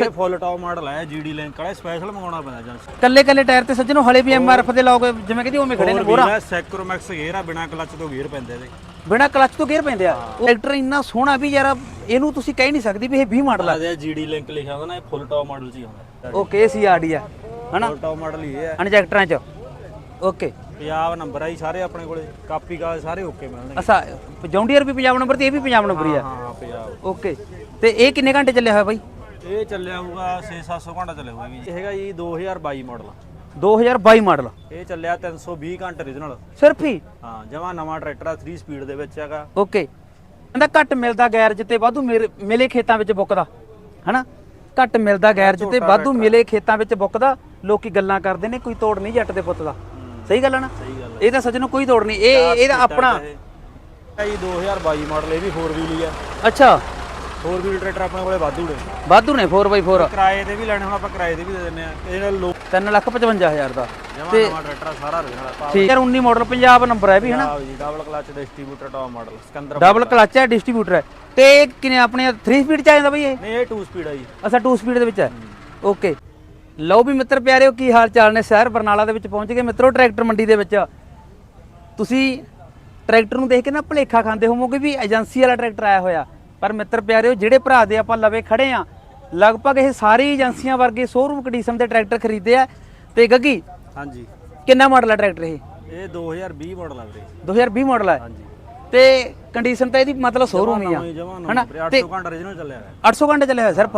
ਇਹ full top model ਹੈ GD link ਵਾਲਾ ਸਪੈਸ਼ਲ ਮੰਗਾਉਣਾ ਪੈਂਦਾ ਜੰਸ। ਕੱਲੇ ਕੱਲੇ ਟਾਇਰ ਤੇ ਸੱਜਣੋ ਹਲੇ ਵੀ ਐਮਆਰਐਫ ਦੇ ਲੋਕ ਜਿਵੇਂ ਕਹਿੰਦੀ ਉਵੇਂ ਖੜੇ ਨੇ ਬੋਰਾ ਵੀਰਾ ਸੈਕਰੋਮੈਕਸ ਗੇਅਰ ਆ ਬਿਨਾ ਕਲਚ ਤੋਂ ਗੇਅਰ ਪੈਂਦੇ ਇਹਦੇ। ਬਿਨਾ ਕਲਚ ਤੋਂ ਗੇਅਰ ਪੈਂਦੇ ਆ। ਟਰੈਕਟਰ ਇੰਨਾ ਸੋਹਣਾ ਵੀ ਯਾਰ ਇਹਨੂੰ ਤੁਸੀਂ ਕਹਿ ਨਹੀਂ ਸਕਦੀ ਵੀ ਇਹ 20 ਮਾਡਲ ਆ। ਇਹਦੇ ਜੀਡੀ ਲਿੰਕ ਲਿਖਿਆ ਹੁੰਦਾ ਨਾ ਇਹ ਫੁੱਲ ਟੌਪ ਮਾਡਲ ਚ ਹੀ ਹੁੰਦਾ। ਓਕੇ ਸੀਆਰਡੀ ਆ ਹਨਾ? ਫੁੱਲ ਟੌਪ ਮਾਡਲ ਹੀ ਹੈ ਇੰਜੈਕਟਰਾਂ ਚ। ਓਕੇ ਪੰਜਾਬ ਨੰਬਰ ਆ ਜੀ ਸਾਰੇ ਆਪਣੇ ਕੋਲੇ। ਕਾਪੀ ਕਾਲ ਸਾਰੇ ਓਕੇ ਮਿਲਣਗੇ। ਅਸਾ ਜੌਂਡੀਅਰ ਵੀ ਪੰਜਾਬ ਨੰਬਰ ਤੇ ਇਹ ਵੀ ਪੰਜਾਬ ਨੰਬਰ ਹੀ ਆ। ਹਾਂ ਪੰਜਾਬ ਓਕੇ ਤੇ ਇਹ ਕਿੰਨੇ ਘੰਟੇ ਚੱਲਿਆ ਹੋਇਆ ਬਾਈ? ਇਹ ਚੱਲਿਆ ਹੋਊਗਾ 6-700 ਘੰਟਾ ਚੱਲਿਆ ਹੋਊਗਾ ਇਹ ਹੈਗਾ ਜੀ 2022 ਮਾਡਲ। 2022 ਮਾਡਲ? ਇਹ ਚੱਲਿਆ 320 ਘੰਟੇ ਰੀਜਨਲ ਸਿਰਫ ਹੀ? ਹਾਂ ਜਮਾ ਨਵਾਂ ਟਰੈਕਟਰ ਆ 3 ਸਪੀਡ ਦੇ ਵਿੱਚ ਹੈਗਾ। ਓਕੇ ਕਹਿੰਦਾ ਘੱਟ ਮਿਲਦਾ ਗੈਰਜ ਤੇ ਵਾਧੂ ਮਿਲੇ ਖੇਤਾਂ ਵਿੱਚ ਬੁੱਕਦਾ। ਹਨਾ? ਘੱਟ ਮਿਲਦਾ ਗੈਰਜ ਤੇ ਵਾਧੂ ਮਿਲੇ ਖੇਤਾਂ ਵਿੱਚ ਬੁੱਕਦਾ ਲੋਕੀ ਗੱਲਾਂ ਕਰਦੇ ਨੇ ਕੋਈ ਤੋੜ ਨਹੀਂ ਜੱਟ ਦੇ ਪੁੱਤ ਦਾ। ਸਹੀ ਗੱਲ ਹੈ ਨਾ? ਸਹੀ ਗੱਲ ਇਹ ਤਾਂ ਸੱਜਣੋ ਕੋਈ ਤੋੜ ਨਹੀਂ। ਇਹ ਇਹਦਾ ਆਪਣਾ ਇਹ। ਜੀ 2022 ਮਾਡਲ ਇਹ ਵੀ 4 ਵੀਲ ਹੀ ਆ। ਅੱਛਾ। 4 ਵੀਲ ਟਰੈਕਟਰ ਆਪਣੇ ਕੋਲੇ ਵਾਧੂ ਨੇ। ਵਾਧੂ ਨੇ 4x4 ਕਿਰਾਏ ਤੇ ਵੀ ਲੈਣੇ ਹੁਣ ਆਪਾਂ ਕਿਰਾਏ ਤੇ ਵੀ ਦੇ ਦਿੰਨੇ ਆ ਨਾਲ ਲੋਕ 355000 ਦਾ। ਜਮਾ ਨਵਾਂ ਟਰੈਕਟਰ ਆ, ਸਾਰਾ ਰੀਜਨਲ ਠੀਕ। ਹੈ 19 ਮਾਡਲ ਪੰਜਾਬ ਨੰਬਰ ਹੈ ਵੀ ਹਨਾ? ਆ ਜੀ double clutch distributor top model Sikandar double clutch ਹੈ ਡਿਸਟ੍ਰੀਬਿਊਟਰ ਹੈ ਤੇ ਇਹ ਕਿਨੇ ਆਪਣੇ 3 ਸਪੀਡ ਚ ਆ ਜਾਂਦਾ ਬਈ ਇਹ? ਨਹੀਂ ਇਹ 2 ਸਪੀਡ ਆ ਜੀ। ਅੱਛਾ 2 ਸਪੀਡ ਦੇ ਵਿੱਚ ਹੈ। ਓਕੇ। ਲਓ ਵੀ ਮਿੱਤਰ ਪਿਆਰਿਓ ਕੀ ਹਾਲ ਚਾਲ ਨੇ? ਸ਼ਹਿਰ ਬਰਨਾਲਾ ਦੇ ਵਿੱਚ ਪਹੁੰਚ ਗਏ ਮਿੱਤਰੋ ਟਰੈਕਟਰ ਮੰਡੀ ਦੇ ਵਿੱਚ। ਤੁਸੀਂ ਟਰੈਕਟਰ ਨੂੰ ਦੇਖ ਕੇ ਨਾ ਭੁਲੇਖਾ ਖਾਂਦੇ ਹੋਵੋਗੇ ਵੀ ਏਜੰਸੀ ਵਾਲਾ ਟਰੈਕਟਰ ਆਇਆ ਹੋਇਆ। ਪਰ ਮਿੱਤਰ ਪਿਆਰਿਓ ਜਿਹੜੇ ਭਰਾ ਦੇ ਆਪਾਂ ਲਵੇ ਖੜੇ ਆ ਲਗਭਗ ਇਹ ਸਾਰੀ ਏਜੰਸੀਆਂ ਵਰਗੇ ਸ਼ੋਰੂਮ ਕੰਡੀਸ਼ਨ ਦੇ ਟਰੈਕਟਰ ਖਰੀਦੇ ਆ। ਤੇ ਗੱਗੀ ਹਾਂਜੀ। ਕਿੰਨਾ ਮਾਡਲ ਹੈ ਟਰੈਕਟਰ ਇਹ? ਇਹ 2020 ਮਾਡਲ ਆ ਵੀਰੇ। 2020 ਮਾਡਲ ਹੈ ਹਾਂਜੀ। ਤੇ ਕੰਡੀਸ਼ਨ ਤਾਂ ਇਹਦੀ ਮਤਲਬ ਸ਼ੋਰੂਮ ਹੀ ਆ ਹਨਾ? ਨਵਾਂ 800 ਘੰਟਾ ਰੀਜਨਲ ਚੱਲਿਆ ਹੈ 800 ਘੰਟੇ ਚੱਲਿਆ ਹੋਇਆ ਸਿਰਫ।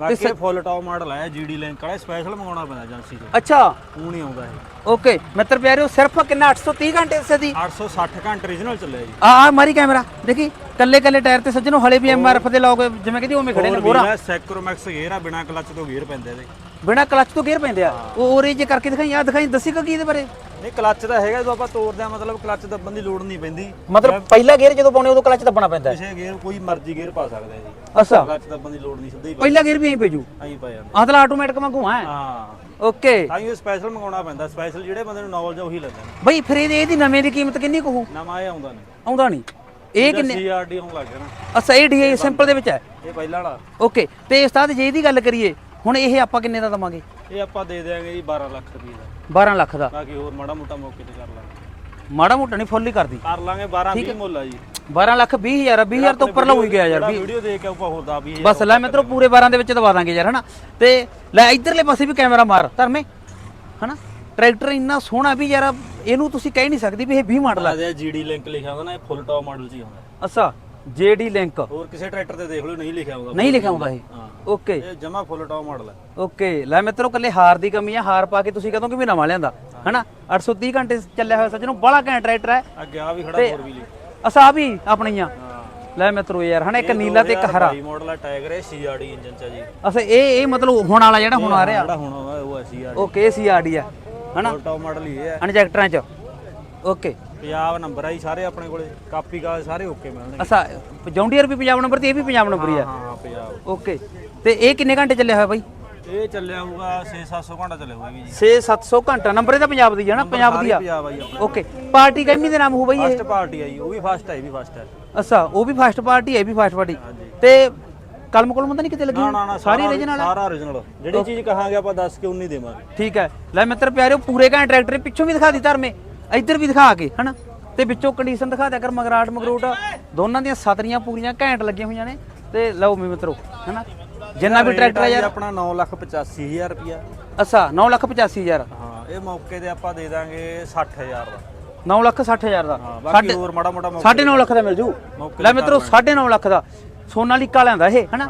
ਬਾਕੀ ਇਹ ਫੁੱਲ ਟੌਪ ਮਾਡਲ ਹੈ ਜੀਡੀ ਲਿੰਕ ਵਾਲਾ ਸਪੈਸ਼ਲ ਮੰਗਾਉਣਾ ਪੈਂਦਾ ਏਜੰਸੀ ਤੋਂ। ਅੱਛਾ। ਉਹ ਨਹੀਂ ਆਉਂਦਾ ਇਹ। ਓਕੇ ਮਿੱਤਰ ਪਿਆਰਿਓ ਸਿਰਫ ਕਿੰਨਾ 830 ਘੰਟੇ ਸੇ ਦੀ? 860 ਘੰਟੇ ਰੀਜਨਲ ਚੱਲਿਆ ਜੀ। ਆ ਆ ਮਾਰੀ ਕੈਮਰਾ। ਦੇਖੀ ਕੱਲੇ ਕੱਲੇ ਟਾਇਰ ਤੇ ਸੱਜਣੋ ਹਲੇ ਵੀ ਐਮਆਰਐਫ ਦੇ ਲੋਕ ਜਿਵੇਂ ਕਹਿੰਦੀ ਉਵੇਂ ਖੜੇ ਨੇ ਬੋਰਾ। ਵੀਰਾ ਸੈਕਰੋਮੈਕਸ ਗੇਅਰ ਆ ਬਿਨਾ ਕਲਚ ਤੋਂ ਗੇਅਰ ਪੈਂਦੇ ਇਹਦੇ। ਬਿਨਾ ਕਲਚ ਤੋਂ ਗੇਅਰ ਪੈਂਦੇ ਆ। ਉਹ ਔਰੇ ਜੇ ਕਰਕੇ ਦਿਖਾਈ ਆ ਦਿਖਾਈ ਦੱਸੀ ਕੀ ਇਹਦੇ ਬਾਰੇ? ਨਹੀਂ ਕਲਚ ਤਾਂ ਹੈਗਾ ਜਦੋਂ ਆਪਾਂ ਤੋੜਦੇ ਆ ਮਤਲਬ ਕਲਚ ਦੱਬਣ ਦੀ ਲੋੜ ਨਹੀਂ ਪੈਂਦੀ। ਮਤਲਬ ਪਹਿਲਾ ਗੇਅਰ ਜਦੋਂ ਪਾਉਣੇ ਉਦੋਂ ਕਲਚ ਦੱਬਣਾ ਪੈਂਦਾ ਹੈ। ਕਿਸੇ ਗੇਅਰ ਕੋਈ ਮਰਜ਼ੀ ਗੇਅਰ ਪਾ ਸਕਦਾ ਹੈ ਜੀ। ਅੱਛਾ। ਕਲਚ ਦੱਬਣ ਦੀ ਲੋੜ ਨਹੀਂ ਸਿੱਧਾ ਹੀ ਪਾ ਪਹਿਲਾ ਗੇਅਰ ਵੀ ਐਂ ਭੇਜੂ। ਆਈ ਪਾ ਜਾਂਦਾ। ਆਹ ਤਾਂ ਆਟੋਮੈਟਿਕ ਵਾਂਗੂ ਹੈ। ਹਾਂ। ਓਕੇ ਤਾਂ ਇਹ ਸਪੈਸ਼ਲ ਮੰਗਾਉਣਾ ਪੈਂਦਾ। ਸਪੈਸ਼ਲ ਜਿਹੜੇ ਬੰਦੇ ਨੂੰ ਨੌਲੇਜ ਆ ਉਹੀ ਲੈਂਦੇ ਨੇ। ਬਈ ਫਿਰ ਇਹਦੀ ਇਹਦੀ ਨਵੇਂ ਦੀ ਕੀਮਤ ਕਿੰਨੀ ਕਹੂ ਨਵਾਂ ਇਹ ਆਉਂਦਾ ਨਹੀਂ। ਆਉਂਦਾ ਨਹੀਂ। ਇਹ ਕਿੰਨੇ ਸੀਆਰਡੀ ਆਉਣ ਲੱਗ ਗਿਆ ਨਾ ਅੱਛਾ ਇਹ ਡੀਆਈ ਸਿੰਪਲ ਦੇ ਵਿੱਚ ਹੈ? ਇਹ ਪਹਿਲਾ ਵਾਲਾ। ਓਕੇ ਤੇ ਉਸਤਾਦ ਜੇ ਇਹਦੀ ਗੱਲ ਕਰੀਏ ਹੁਣ ਇਹ ਆਪਾਂ ਕਿੰਨੇ ਦਾ ਦਵਾਂਗੇ? ਇਹ ਆਪਾਂ ਦੇ ਦੇਾਂਗੇ ਜੀ 12 ਲੱਖ ਰੁਪਏ ਦਾ। 12 ਲੱਖ ਦਾ। ਬਾਕੀ ਹੋਰ ਮਾੜਾ ਮੋਟਾ ਮੌਕੇ ਤੇ ਕਰ ਲਾਂਗੇ। ਮਾੜਾ ਮੋਟਾ ਨਹੀਂ ਫੁੱਲ ਹੀ ਕਰਦੀ। ਕਰ ਲਾਂਗੇ 12 20 ਮੁੱਲ ਆ ਜੀ। 12 ਲੱਖ 20 ਹਜ਼ਾਰ 20 ਹਜ਼ਾਰ ਤੋਂ ਉੱਪਰ ਲਾਉ ਹੀ ਗਿਆ ਯਾਰ ਜਿਹੜਾ ਵੀਡੀਓ ਦੇਖ ਕੇ ਆਪਾਂ ਹੋਰ ਦਾ ਵੀ ਬਸ ਲੈ ਮਿੱਤਰੋ ਪੂਰੇ 12 ਦੇ ਵਿੱਚ ਦਵਾ ਦਾਂਗੇ ਯਾਰ ਹਨਾ? ਤੇ ਲੈ ਇਧਰਲੇ ਪਾਸੇ ਵੀ ਕੈਮਰਾ ਮਾਰ ਧਰਮੇ। ਹਨਾ? ਟਰੈਕਟਰ ਇੰਨਾ ਸੋਹਣਾ ਵੀ ਯਾਰ ਇਹਨੂੰ ਤੁਸੀਂ ਕਹਿ ਨਹੀਂ ਸਕਦੀ ਵੀ ਇਹ 20 ਮਾਡਲ ਆ। ਆ ਜੀਡੀ ਲਿੰਕ ਲਿਖਿਆ ਹੁੰਦਾ ਨਾ ਇਹ ਫੁੱਲ ਟੌਪ ਮਾਡਲ 'ਚ ਹੀ ਹੁੰਦਾ ਅੱਛਾ ਜੇਡੀ ਲਿੰਕ ਹੋਰ ਕਿਸੇ ਟਰੈਕਟਰ ਤੇ ਦੇਖ ਲਓ ਨਹੀਂ ਲਿਖਿਆ ਹੁੰਦਾ ਨਹੀਂ ਲਿਖਿਆ ਹੁੰਦਾ ਇਹ। ਹਾਂ। ਓਕੇ। ਇਹ ਜਮਾ ਫੁੱਲ ਟੌਪ ਮਾਡਲ ਹੈ। ਓਕੇ। ਲੈ ਮਿੱਤਰੋ ਕੱਲੇ ਹਾਰ ਦੀ ਕਮੀ ਆ। ਹਾਰ ਪਾ ਕੇ ਤੁਸੀਂ ਕਦੋਂ ਕਿ ਵੀ ਨਵਾਂ ਲਿਆਂਦਾ। ਹਨਾ? 830 ਘੰਟੇ ਚੱਲਿਆ ਹੋਇਆ ਸੱਜਣੋ ਬੜਾ ਘੈਂਟ ਟਰੈਕਟਰ ਹੈ। ਅੱਗੇ ਆ ਵੀ ਖੜਾ ਤੇ ਹੋਰ ਵੀ ਲਈ ਅਸਾ ਵੀ ਆਪਣੀਆਂ। ਲੈ ਮਿੱਤਰੋ ਯਾਰ ਹਨਾ ਇੱਕ ਨੀਲਾ ਤੇ ਇੱਕ ਹਰਾ। ਮਾਡਲ ਹੈ ਟਾਈਗਰ ਹੈ ਸੀਆਰਡੀ ਇੰਜਨ ਚ ਜੀ। ਅਸਾ ਇਹ ਇਹ ਮਤਲਬ ਹੁਣ ਵਾਲਾ ਜਿਹੜਾ ਹੁਣ ਆ ਰਿਹਾ। ਜਿਹੜਾ ਹੁਣ ਉਹ ਹੈ ਸੀਆਰਡੀ ਓਕੇ ਸੀਆਰਡੀ ਆ। ਹਨਾ? ਫੁੱਲ ਟੌਪ ਮਾਡਲ ਹੀ ਹੈ। ਇੰਜੈਕਟਰਾਂ ਚ। ਓਕੇ। ਪੰਜਾਬ ਨੰਬਰ ਆ ਜੀ ਸਾਰੇ ਆਪਣੇ ਕੋਲੇ। ਕਾਪੀ ਕਾਲ ਸਾਰੇ ਓਕੇ ਮਿਲਣਗੇ। ਅਸਾ ਜੌਂਡੀਅਰ ਵੀ ਪੰਜਾਬ ਨੰਬਰ ਤੇ ਇਹ ਵੀ ਪੰਜਾਬ ਨੰਬਰ ਹੀ ਆ। ਹਾਂ ਪੰਜਾਬ। ਓਕੇ। ਤੇ ਇਹ ਕਿੰਨੇ ਘੰਟੇ ਚੱਲਿਆ ਹੋਇਆ ਬਾਈ? ਇਹ ਚੱਲਿਆ ਹੋਊਗਾ 6-700 ਘੰਟਾ ਚੱਲਿਆ ਹੋਊਗਾ ਜੀ। 6-700 ਘੰਟਾ ਨੰਬਰ ਇਹਦਾ ਪੰਜਾਬ ਦੀ ਹੈ ਨਾ ਪੰਜਾਬ ਦੀ ਆ। ਪੰਜਾਬ ਆ ਜੀ ਆਪਣਾ। ਓਕੇ ਪਾਰਟੀ ਕਿੰਨੀ ਦੇ ਨਾਮ ਹੋ ਬਾਈ ਇਹ? ਫਸਟ ਪਾਰਟੀ ਆ ਜੀ ਉਹ ਵੀ ਫਸਟ ਹੈ ਵੀ ਫਸਟ ਹੈ ਅੱਛਾ ਉਹ ਵੀ ਫਸਟ ਪਾਰਟੀ ਹੈ ਵੀ ਫਸਟ ਪਾਰਟੀ। ਤੇ ਕਲਮ ਕੋਲਮ ਤਾਂ ਨਹੀਂ ਕਿਤੇ ਲੱਗੀ? ਸਾਰੀ ਰੀਜਨਲ ਸਾਰਾ origignal ਜਿਹੜੀ ਚੀਜ਼ ਕਹਾਂਗੇ ਆਪਾਂ ਦੱਸ ਕੇ ਉਨੀ ਦੇਵਾਂਗੇ। ਠੀਕ ਹੈ। ਲੈ ਮਿੱਤਰ ਪਿਆਰਿਓ ਪੂਰੇ ਘੈਂਟ ਟਰੈਕਟਰ ਪਿੱਛੋਂ ਵੀ ਦਿਖਾ ਦੀ ਧਰਮੇ ਇੱਧਰ ਵੀ ਦਿਖਾ ਕੇ ਹਨਾ? ਤੇ ਵਿੱਚੋਂ ਕੰਡੀਸ਼ਨ ਦਿਖਾ ਦਿਆ ਕਰ ਮਗਰਾਟ ਮਗਰੂਟ। ਦੋਨਾਂ ਦੀਆਂ ਸਤਰੀਆਂ ਪੂਰੀਆਂ ਘੈਂਟ ਲੱਗੀਆਂ ਹੋਈਆਂ ਨੇ। ਤੇ ਲਓ ਮੀ ਮਿੱਤਰੋ ਹਨਾ? ਜਿੰਨਾ ਵੀ ਟਰੈਕਟਰ ਹੈ ਯਾਰ। ਆਪਣਾ 985000 ਰੁਪਿਆ ਅੱਛਾ 985000 ਹਾਂ ਇਹ ਮੌਕੇ ਤੇ ਆਪਾਂ ਦੇ ਦਾਂਗੇ 60000 ਦਾ। 9 ਲੱਖ 60000 ਦਾ। ਹਾਂ ਬਾਕੀ ਹੋਰ ਮਾੜਾ ਮੋਟਾ ਮੌਕੇ ਸਾਢੇ 9 ਲੱਖ ਦਾ ਮਿਲ ਜੂ। ਲੈ ਮਿੱਤਰੋ 9.5 ਲੱਖ ਦਾ। ਸੋਨਾਲੀਕਾ ਲੈਂਦਾ ਇਹ ਹਨਾ?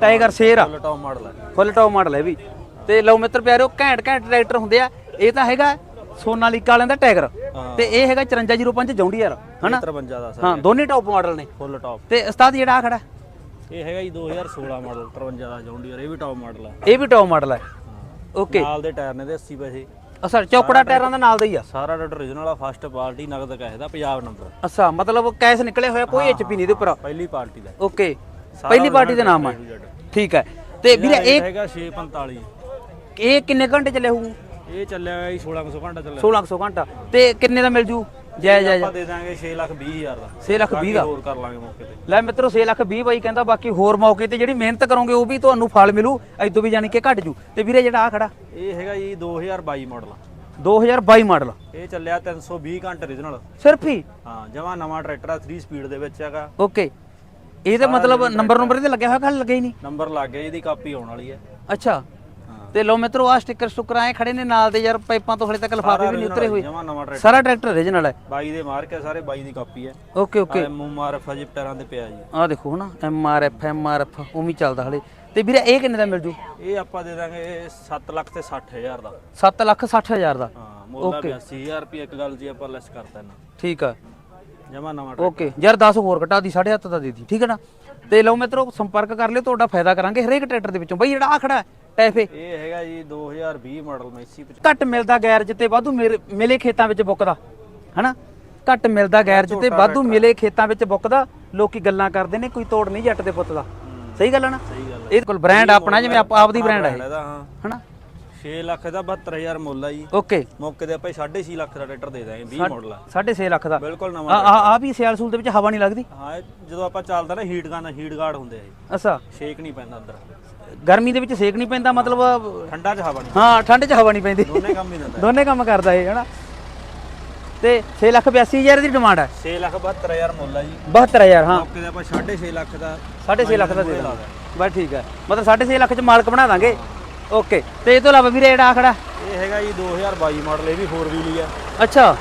ਟਾਈਗਰ ਸ਼ੇਰ ਆ। ਫੁੱਲ ਟੌਪ ਮਾਡਲ ਹੈ ਫੁੱਲ ਟੌਪ ਮਾਡਲ ਹੈ ਵੀ। ਤੇ ਲਓ ਮਿੱਤਰ ਪਿਆਰਿਓ ਘੈਂਟ ਘੈਂਟ ਟਰੈਕਟਰ ਹੁੰਦੇ ਆ। ਇਹ ਤਾਂ ਹੈਗਾ ਸੋਨਾਲੀਕਾ ਵਾਲਿਆਂ ਦਾ ਟਾਈਗਰ। ਤੇ ਇਹ ਹੈਗਾ 5405 ਜੌਂਡੀਅਰ ਹਨਾ? 53 ਦਾ ਹਾਂ ਦੋਨੇ ਟੌਪ ਮਾਡਲ ਨੇ। ਫੁੱਲ ਟੌਪ ਤੇ ਉਸਤਾਦ ਜਿਹੜਾ ਆ ਖੜਾ। ਇਹ ਹੈਗਾ ਜੀ 2016 ਮਾਡਲ 53 ਦਾ ਜੌਂਡੀਅਰ ਇਹ ਵੀ ਟੌਪ ਮਾਡਲ ਹੈ ਇਹ ਵੀ ਟੌਪ ਮਾਡਲ ਹੈ। ਓਕੇ ਨਾਲ ਦੇ ਟਾਇਰ ਨੇ ਦੇ 80 ਪੈਸੇ। ਅਸਰ ਚੌਕੜਾ ਟਾਇਰਾਂ ਦਾ ਨਾਲ ਦਾ ਹੀ ਆ? ਸਾਰਾ ਡਾਟਾ origignal ਆ ਫਸਟ ਪਾਰਟੀ ਨਗਦ ਕਹੇ ਦਾ ਪੰਜਾਬ ਨੰਬਰ ਅੱਛਾ ਮਤਲਬ ਕੈਸ਼ ਨਿਕਲੇ ਹੋਇਆ ਕੋਈ ਐਚਪੀ ਨਹੀਂ ਇਹਦੇ ਉੱਪਰ। ਪਹਿਲੀ ਪਾਰਟੀ ਦਾ। ਓਕੇ ਪਹਿਲੀ ਪਾਰਟੀ ਦਾ ਨਾਮ ਆ। ਠੀਕ ਹੈ ਤੇ ਵੀਰੇ ਇਹ ਇਹ ਹੈਗਾ 645 ਇਹ ਕਿੰਨੇ ਘੰਟੇ ਚੱਲੇ ਹੋਊ? ਇਹ ਚੱਲਿਆ ਹੋਇਆ ਜੀ 1600 ਘੰਟਾ ਚੱਲਿਆ। 1600 ਘੰਟਾ। ਤੇ ਕਿੰਨੇ ਦਾ ਮਿਲ ਜੂ? ਜੈ ਜੈ ਆਪਾਂ ਦੇ ਦਾਂਗੇ 6 ਲੱਖ 20 ਹਜ਼ਾਰ ਦਾ। 6 ਲੱਖ 20 ਦਾ। ਹੋਰ ਕਰ ਲਾਂਗੇ ਮੌਕੇ ਤੇ। ਲੈ ਮਿੱਤਰੋ 6 ਲੱਖ 20 ਬਾਈ ਕਹਿੰਦਾ ਬਾਕੀ ਹੋਰ ਮੌਕੇ ਤੇ ਜਿਹੜੀ ਮਿਹਨਤ ਕਰੋਗੇ ਉਹ ਵੀ ਤੁਹਾਨੂੰ ਫਲ ਮਿਲੂ ਐਦੋਂ ਵੀ ਜਾਣੀ ਕਿ ਘਟ ਜੂ। ਤੇ ਵੀਰੇ ਜਿਹੜਾ ਆ ਖੜਾ। ਇਹ ਹੈਗਾ ਜੀ 2022 ਮਾਡਲ 2022 ਮਾਡਲ ਇਹ ਚੱਲਿਆ 320 ਘੰਟੇ ਰੀਜਨਲ ਸਿਰਫ ਹੀ? ਹਾਂ ਜਮਾ ਨਵਾਂ ਟਰੈਕਟਰ ਆ 3 ਸਪੀਡ ਦੇ ਵਿੱਚ ਹੈਗਾ। ਓਕੇ ਇਹਦਾ ਮਤਲਬ ਨੰਬਰ ਨੰਬਰ ਤੇ ਲੱਗਿਆ ਹੋਇਆ ਕੱਲ ਲੱਗਿਆ ਹੀ ਨਹੀਂ? ਨੰਬਰ ਲੱਗ ਗਿਆ ਇਹਦੀ ਕਾਪੀ ਆਉਣ ਵਾਲੀ ਹੈ। ਅੱਛਾ। ਤੇ ਲੋ ਮਿੱਤਰੋ ਆ ਸਟicker ਸਟੁੱਕਰ ਆਏ ਖੜੇ ਨੇ ਨਾਲ ਦੇ ਯਾਰ ਪਾਈਪਾਂ ਤੋਂ ਹਲੇ ਤੱਕ ਲਫਾਫੇ ਵੀ ਨਹੀਂ ਉਤਰੇ ਹੋਏ। ਜਮਾ ਨਵਾਂ ਟਰੈਕਟਰ ਸਾਰਾ ਟਰੈਕਟਰ ਓਰੀਜਨਲ ਹੈ। 22 ਦੇ ਮਾਰਕ ਹੈ ਸਾਰੇ 22 ਦੀ ਕਾਪੀ ਹੈ। Okay okay. ਐਮਆਰਐਫ ਅਜੇ ਟਾਇਰਾਂ ਤੇ ਪਿਆ ਜੀ। ਆ ਦੇਖੋ ਹਨਾ M R F M R F ਉਵੇਂ ਚੱਲਦਾ ਹਲੇ। ਤੇ ਵੀਰੇ ਇਹ ਕਿੰਨੇ ਦਾ ਮਿਲ ਜੂ? ਇਹ ਆਪਾਂ ਦੇ ਦਾਂਗੇ 7 ਲੱਖ ਤੇ 60 ਹਜ਼ਾਰ ਦਾ। 7 ਲੱਖ 60 ਹਜ਼ਾਰ ਦਾ। ਹਾਂ ਮੁੱਲ ਦਾ 82000 ਰੁਪਏ ਇੱਕ ਗੱਲ ਜੀ ਆਪਾਂ ਲੈਸ ਕਰਤਾ ਇਹਨਾਂ ਠੀਕ ਆ। ਜਮਾ ਨਵਾਂ ਓਕੇ ਯਾਰ 10 ਹੋਰ ਘਟਾ ਦੀ 7.5 ਦਾ ਦੇ ਦੀ ਠੀਕ ਹੈ ਨਾ? ਤੇ ਲਓ ਮਿੱਤਰੋ ਸੰਪਰਕ ਕਰ ਲਿਓ ਤੁਹਾਡਾ ਫਾਇਦਾ ਕਰਾਂਗੇ ਹਰੇਕ ਟਰੈਕਟਰ ਦੇ ਵਿੱਚੋਂ। ਬਈ ਜਿਹੜਾ ਆ ਖੜਾ ਟੈਫੇ ਇਹ ਹੈਗਾ ਜੀ 2020 ਮਾਡਲ ਮੈਸੀ ਘੱਟ ਮਿਲਦਾ ਗੈਰਜ ਤੇ ਵਾਧੂ ਮਿਲ- ਖੇਤਾਂ ਵਿੱਚ ਬੁੱਕਦਾ ਹਨਾ? ਘੱਟ ਮਿਲਦਾ ਗੈਰਜ ਤੇ ਵਾਧੂ ਮਿਲੇ ਖੇਤਾਂ ਵਿੱਚ ਬੁੱਕਦਾ ਲੋਕੀ ਗੱਲਾਂ ਕਰਦੇ ਨੇ ਕੋਈ ਤੋੜ ਨਹੀਂ ਜੱਟ ਦੇ ਪੁੱਤ ਦਾ। ਸਹੀ ਗੱਲ ਹੈ ਨਾ? ਸਹੀ ਗੱਲ ਇਹ ਕੋਲ ਬ੍ਰਾਂਡ ਆਪਣਾ ਜਿਵੇਂ ਆਪ ਆਪਦੀ ਬ੍ਰਾਂਡ ਹਾਂ। ਹਨਾ? 6 ਲੱਖ ਦਾ 72000 ਮੁੱਲ ਆ ਜੀ। ਓਕੇ। ਮੌਕੇ ਤੇ ਆਪਾਂ 6.5 ਲੱਖ ਦਾ ਟਰੈਕਟਰ ਦੇ ਦਾਂਗੇ 20 ਮਾਡਲ ਆ। 6.5 ਲੱਖ ਦਾ। ਬਿਲਕੁਲ ਨਵਾਂ ਆ ਆ ਵੀ ਸਿਆਲ ਸੂਲ ਦੇ ਵਿੱਚ ਹਵਾ ਨਹੀਂ ਲੱਗਦੀ? ਹਾਂ ਜਦੋਂ ਆਪਾਂ ਚੱਲਦਾ ਨਾ ਹੀਟ ਗਨ ਹੀਟ ਗਾਰਡ ਹੁੰਦੇ ਆ ਅੱਛਾ। ਸ਼ੇਕ ਨਹੀਂ ਪੈਂਦਾ ਅੰਦਰ। ਗਰਮੀ ਦੇ ਵਿੱਚ ਸੇਕ ਨਹੀਂ ਪੈਂਦਾ ਮਤਲਬ ਠੰਡਾ ਚ ਹਵਾ ਨਹੀਂ ਹਾਂ ਠੰਡ 'ਚ ਹਵਾ ਨਹੀਂ ਪੈਂਦੀ। ਦੋਨੇ ਕੰਮ ਹੀ ਦਿੰਦਾ ਦੋਨੇ ਕੰਮ ਕਰਦਾ ਇਹ ਹਨਾ? ਤੇ 6 ਲੱਖ 82000 ਦੀ ਡਿਮਾਂਡ ਹੈ 6 ਲੱਖ 72000 ਮੁੱਲ ਆ ਜੀ। 72000 ਹਾਂ। ਮੌਕੇ ਤੇ ਆਪਾਂ 6.5 ਲੱਖ ਦਾ 6.5 ਲੱਖ ਦਾ ਦੇ ਦਾਂਗੇ। ਬਸ ਠੀਕ ਹੈ ਮਤਲਬ 6.5 ਲੱਖ 'ਚ ਮਾਲਕ ਬਣਾ ਦਾਂਗੇ। ਓਕੇ ਤੇ ਇਹ ਤੋਂ ਇਲਾਵਾ ਵੀਰੇ ਜਿਹੜਾ ਆ ਖੜਾ? ਇਹ ਹੈਗਾ ਜੀ 2022 ਮਾਡਲ ਇਹ ਵੀ 4 ਵੀਲ ਹੀ ਆ। ਅੱਛਾ।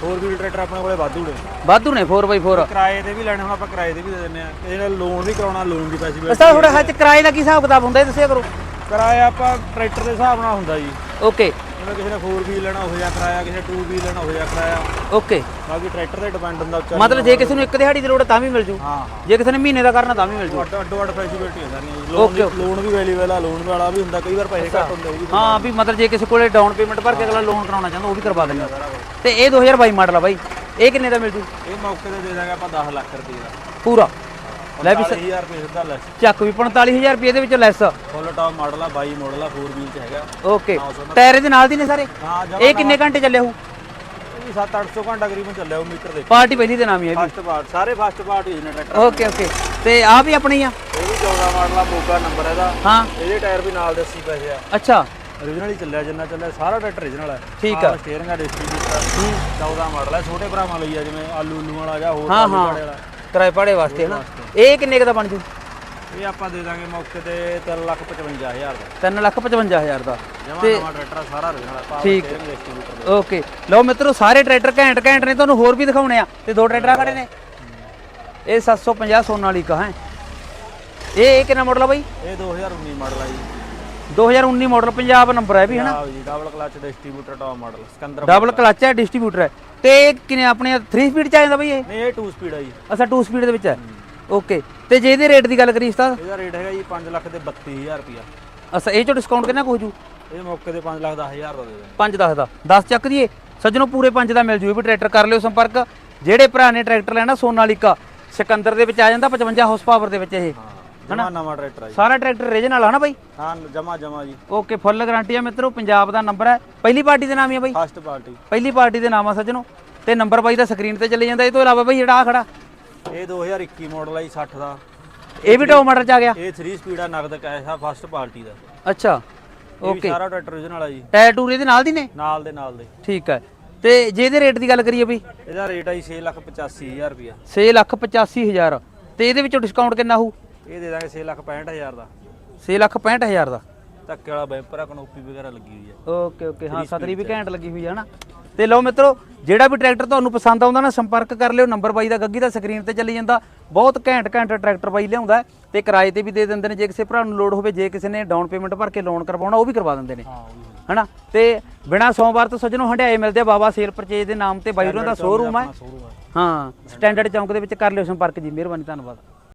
4 ਵੀਲ ਟਰੈਕਟਰ ਆਪਣੇ ਕੋਲੇ ਵਾਧੂ ਨੇ। ਵਾਧੂ ਨੇ 4x4 ਕਿਰਾਏ ਤੇ ਵੀ ਲੈਣੇ ਹੁਣ ਆਪਾਂ ਕਿਰਾਏ ਤੇ ਵੀ ਦੇ ਦਿੰਦੇ ਆ ਇਹਦੇ ਨਾਲ ਲੋਨ ਵੀ ਕਰਾਉਣਾ ਲੋਨ ਦੀ ਪੈਸੇ ਅਸਾ ਥੋੜਾ ਹੱਥ ਕਿਰਾਏ ਦਾ ਕੀ ਹਿਸਾਬ ਕਿਤਾਬ ਹੁੰਦਾ ਇਹ ਦੱਸਿਆ ਕਰੋ। ਕਿਰਾਇਆ ਆਪਾਂ ਟਰੈਕਟਰ ਦੇ ਹਿਸਾਬ ਨਾਲ ਹੁੰਦਾ ਜੀ। ਓਕੇ ਜਿਵੇਂ ਕਿਸੇ ਨੇ 4 ਵੀਲ ਲੈਣਾ ਹੋ ਜਾ ਕਿਰਾਇਆ ਕਿਸੇ ਨੇ 2 ਵੀਲ ਲੈਣਾ ਹੋ ਜਾ ਕਿਰਾਇਆ। ਓਕੇ ਬਾਕੀ ਟਰੈਕਟਰ ਤੇ ਡਿਪੈਂਡ ਹੁੰਦਾ ਉੱਚਾ ਮਤਲਬ ਜੇ ਕਿਸੇ ਨੂੰ ਇੱਕ ਦਿਹਾੜੀ ਦੀ ਲੋੜ ਹੈ ਤਾਂ ਵੀ ਮਿਲ ਜੂ। ਹਾਂ ਹਾਂ। ਜੇ ਕਿਸੇ ਨੇ ਮਹੀਨੇ ਦਾ ਕਰਨਾ ਤਾਂ ਵੀ ਮਿਲ ਜੂ। ਅੱਡੋ ਅੱਡੋ ਅੱਡ ਫੈਸਿਲਿਟੀ ਹੁੰਦਾ ਨਹੀਂ ਲੋਨ ਲੋਨ ਵੀ ਵੈਲਿਊਬਲ ਆ ਲੋਨ ਵਾਲਾ ਵੀ ਹੁੰਦਾ ਕਈ ਵਾਰ ਪੈਸੇ ਘੱਟ ਹੁੰਦੇ ਉਹ ਵੀ ਹਾਂ ਵੀ ਮਤਲਬ ਜੇ ਕਿਸੇ ਕੋਲੇ ਡਾਊਨ ਪੇਮੈਂਟ ਭਰ ਕੇ ਅਗਲਾ ਲੋਨ ਕਰਾਉਣਾ ਚਾਹੁੰਦਾ ਉਹ ਵੀ ਕਰਵਾ ਦਿੰਦੇ ਆ। ਤੇ ਇਹ 2022 ਮਾਡਲ ਆ ਬਾਈ। ਇਹ ਕਿੰਨੇ ਦਾ ਮਿਲ ਜੂ? ਇਹ ਮੌਕੇ ਤੇ ਦੇ ਦਾਂਗੇ ਆਪਾਂ 10 ਲੱਖ ਰੁਪਏ ਦਾ। ਪੂਰਾ? ਲੈ ਵੀ 40000 ਰੁਪਏ ਸਿੱਧਾ ਲੈਸ। ਚੱਕ ਵੀ 45000 ਰੁਪਏ ਦੇ ਵਿੱਚ ਲੈਸ। ਫੁੱਲ ਟਾਪ ਮਾਡਲ ਆ 22 ਮਾਡਲ ਆ 4 ਵੀਲ ਚ ਹੈਗਾ। ਓਕੇ। ਟਾਇਰ ਇਹਦੇ ਨਾਲ ਦੀ ਨੇ ਸਾਰੇ? ਹਾਂ ਜਮਾ ਇਹ ਕਿੰਨੇ ਘੰਟੇ ਚੱਲੇ ਹੋ ਇਹ 7-800 ਘੰਟਾ ਤਕਰੀਬਨ ਚੱਲਿਆ ਉਹ ਮੀਟਰ ਦੇ। ਪਾਰਟੀ ਪਹਿਲੀ ਦੇ ਨਾਮ ਹੀ ਹੈ ਫਸਟ ਪਾਰਟ ਸਾਰੇ ਫਸਟ ਪਾਰਟ ਹੀ ਨੇ ਟਰੈਕਟਰ। Okay okay. ਤੇ ਆ ਵੀ ਆਪਣੀ ਆ? ਇਹ ਵੀ 14 ਮਾਡਲ ਆ ਮੋਗਾ ਨੰਬਰ ਇਹਦਾ। ਹਾਂ। ਇਹਦੇ ਟਾਇਰ ਵੀ ਨਾਲ ਦੇ 80 ਪੈਸੇ ਆ। ਅੱਛਾ। Origignal ਹੀ ਚੱਲਿਆ ਜਿੰਨਾ ਚੱਲਿਆ ਸਾਰਾ ਟਰੈਕਟਰ origignal ਹੈ ਠੀਕ ਆ। ਸਟੀਅਰਿੰਗ ਆ ਡਿਸਟ੍ਰੀਬਿਊਟਰ 14 ਮਾਡਲ ਹੈ ਛੋਟੇ ਭਰਾਵਾਂ ਲਈ ਆ ਜਿਵੇਂ ਆਲੂ ਉਲੂ ਵਾਲਾ ਜਾਂ ਹੋਰ ਹਾਂ ਹਾਂ। ਕਿਰਾਏ ਪਾੜੇ ਵਾਸਤੇ ਹਨਾ? ਇਹ ਕਿੰਨੇ ਕ ਦਾ ਬਣ ਜੂ? ਇਹ ਆਪਾਂ ਦੇ ਦਾਂਗੇ ਮੌਕੇ ਤੇ 355000 ਦਾ। 355000 ਦਾ। ਜਮਾ ਨਵਾਂ ਟਰੈਕਟਰ ਆ, ਸਾਰਾ ਹੈ ਪਾਵਰ ਠੀਕ। ਡਿਸਟ੍ਰੀਬਿਊਟਰ ਦੇ। ਓਕੇ। ਲਓ ਮਿੱਤਰੋ ਸਾਰੇ ਟਰੈਕਟਰ ਘੈਂਟ ਘੈਂਟ ਨੇ ਤੁਹਾਨੂੰ ਹੋਰ ਵੀ ਦਿਖਾਉਣੇ ਆ। ਤੇ ਦੋ ਟਰੈਕਟਰ ਆ ਖੜੇ ਨੇ। ਇਹ 750 ਸੋਨਾਲੀਕਾ ਹੈ। ਇਹ ਇਹ ਕਿੰਨਾ ਮਾਡਲ ਆ ਬਾਈ? ਇਹ 2019 ਮਾਡਲ ਆ ਜੀ। 2019 ਮਾਡਲ ਪੰਜਾਬ ਨੰਬਰ ਹੈ ਵੀ ਹਨਾ ਜੀ double clutch distributor top model Sikandar double clutch ਹੈ ਡਿਸਟ੍ਰੀਬਿਊਟਰ ਹੈ ਤੇ ਇਹ ਕਿਨੇ ਆਪਣੇ 3 ਸਪੀਡ ਚ ਆ ਜਾਂਦਾ ਬਾਈ ਇਹ? ਨਹੀਂ ਇਹ 2 ਸਪੀਡ ਆ ਜੀ। ਅੱਛਾ 2 ਸਪੀਡ ਦੇ ਵਿੱਚ ਹੈ। ਓਕੇ। ਤੇ ਜੇ ਇਹਦੇ ਰੇਟ ਦੀ ਗੱਲ ਕਰੀ ਉਸਤਾਦ ਇਹਦਾ ਰੇਟ ਹੈਗਾ ਜੀ 5 ਲੱਖ ਤੇ 32000 ਰੁਪਿਆ ਅੱਛਾ ਇਹ ਚੋਂ ਡਿਸਕਾਊਂਟ ਕਿੰਨਾ ਕੁ ਹੋ ਜੂ? ਇਹ ਮੌਕੇ ਤੇ 5 ਲੱਖ 10000 ਦਾ ਦੇ ਦਾਂਗੇ 5 10 ਦਾ। 10 ਚੱਕ ਦਈਏ। ਸੱਜਣੋ ਪੂਰੇ 5 ਦਾ ਮਿਲ ਜੂ। ਇਹ ਵੀ ਟਰੈਕਟਰ ਕਰ ਲਿਓ ਸੰਪਰਕ। ਜਿਹੜੇ ਭਰਾ ਨੇ ਟਰੈਕਟਰ ਲੈਣਾ ਸੋਨਾਲੀਕਾ ਸਿਕੰਦਰ ਦੇ ਵਿੱਚ ਆ ਜਾਂਦਾ 55 ਹਾਰਸ ਪਾਵਰ ਦੇ ਵਿੱਚ ਇਹ। ਹਾਂ ਨਵਾਂ ਟਰੈਕਟਰ ਆ ਜੀ। ਸਾਰਾ ਟਰੈਕਟਰ ਰੀਜਨਲ ਆ ਨਾ ਬਾਈ? ਹਾਂ ਜਮਾ ਜਮਾ ਜੀ। ਓਕੇ ਫੁੱਲ ਗਾਰੰਟੀ ਆ ਮਿੱਤਰੋ। ਪੰਜਾਬ ਦਾ ਨੰਬਰ ਹੈ ਪਹਿਲੀ ਪਾਰਟੀ ਦੇ ਨਾਮ ਹੀ ਆ ਬਾਈ। First party. ਪਹਿਲੀ ਪਾਰਟੀ ਦੇ ਨਾਮ ਆ ਸੱਜਣੋ। ਤੇ ਨੰਬਰ ਬਾਈ ਦਾ ਸਕਰੀਨ ਤੇ ਚੱਲੇ ਜਾਂਦਾ। ਇਹ ਤੋਂ ਇਲਾਵਾ ਬਾਈ ਜਿਹੜਾ ਆ ਖੜਾ। ਇਹ 2021 ਮਾਡਲ ਆ ਜੀ 60 ਦਾ। ਇਹ ਵੀ ਟੌਪ ਮਾਡਲ ਚ ਆ ਗਿਆ? ਇਹ 3 ਸਪੀਡ ਆ ਨਗਦ ਕੈਸ਼ ਆ ਫਸਟ ਪਾਰਟੀ ਦਾ। ਅੱਛਾ ਇਹ ਵੀ ਸਾਰਾ ਟਰੈਕਟਰ original ਆ ਜੀ। ਟਾਇਰ ਟੂਰ ਇਹਦੇ ਨਾਲ ਦੀ ਨੇ? ਨਾਲ ਦੇ ਨਾਲ ਦੇ। ਠੀਕ ਹੈ ਤੇ ਜੇ ਇਹਦੇ ਰੇਟ ਦੀ ਗੱਲ ਕਰੀਏ ਬਈ? ਇਹਦਾ ਰੇਟ ਆ ਜੀ 685000 ਰੁਪਿਆ 6 ਲੱਖ 85000 ਤੇ ਇਹਦੇ ਵਿੱਚੋਂ ਡਿਸਕਾਊਂਟ ਕਿੰਨਾ ਹੋਊ? ਇਹ ਦੇ ਦਾਂਗੇ 665000 ਦਾ। 6 ਲੱਖ 65000 ਦਾ। ਧੱਕੇ ਵਾਲਾ ਬੈਂਪਰ ਆ ਕਨੋਪੀ ਵਗੈਰਾ ਲੱਗੀ ਹੋਈ ਹੈ ਓਕੇ ਓਕੇ ਹਾਂ ਸਤਰੀ ਵੀ ਘੈਂਟ ਲੱਗੀ ਹੋਈ ਹੈ ਨਾ ਤੇ ਲਓ ਮਿੱਤਰੋ ਜਿਹੜਾ ਵੀ ਟਰੈਕਟਰ ਤੁਹਾਨੂੰ ਪਸੰਦ ਆਉਂਦਾ ਨਾ ਸੰਪਰਕ ਕਰ ਲਿਓ। ਨੰਬਰ ਬਾਈ ਦਾ ਗੱਗੀ ਦਾ ਸਕਰੀਨ ਤੇ ਚੱਲੀ ਜਾਂਦਾ। ਬਹੁਤ ਘੈਂਟ ਘੈਂਟ ਟਰੈਕਟਰ ਬਾਈ ਲਿਆਉਂਦਾ ਤੇ ਕਿਰਾਏ ਤੇ ਵੀ ਦੇ ਦਿੰਦੇ ਨੇ। ਜੇ ਕਿਸੇ ਭਰਾ ਨੂੰ ਲੋਡ ਹੋਵੇ ਜੇ ਕਿਸੇ ਨੇ ਡਾਊਨ ਪੇਮੈਂਟ ਭਰ ਕੇ ਲੋਨ ਕਰਵਾਉਣਾ ਉਹ ਵੀ ਕਰਵਾ ਦਿੰਦੇ ਨੇ। ਹਨਾ? ਤੇ ਬਿਨਾ ਸੋਮਵਾਰ ਤੋਂ ਸੱਜਣੋਂ ਹੰਡਿਆਏ ਮਿਲਦੇ ਆ। ਬਾਬਾ ਸੇਲ ਪਰਚੇਜ ਦੇ ਨਾਮ ਤੇ ਬਾਈ ਹੋਰਾਂ ਦਾ ਸ਼ੋਰੂਮ ਹੈ। ਹਾਂ। ਸਟੈਂਡਰਡ ਚੌਂਕ ਦੇ ਵਿੱਚ ਕਰ ਲਿਓ ਸੰਪਰਕ ਜੀ। ਮਿਹਰਬਾਨੀ ਧੰਨਵਾਦ।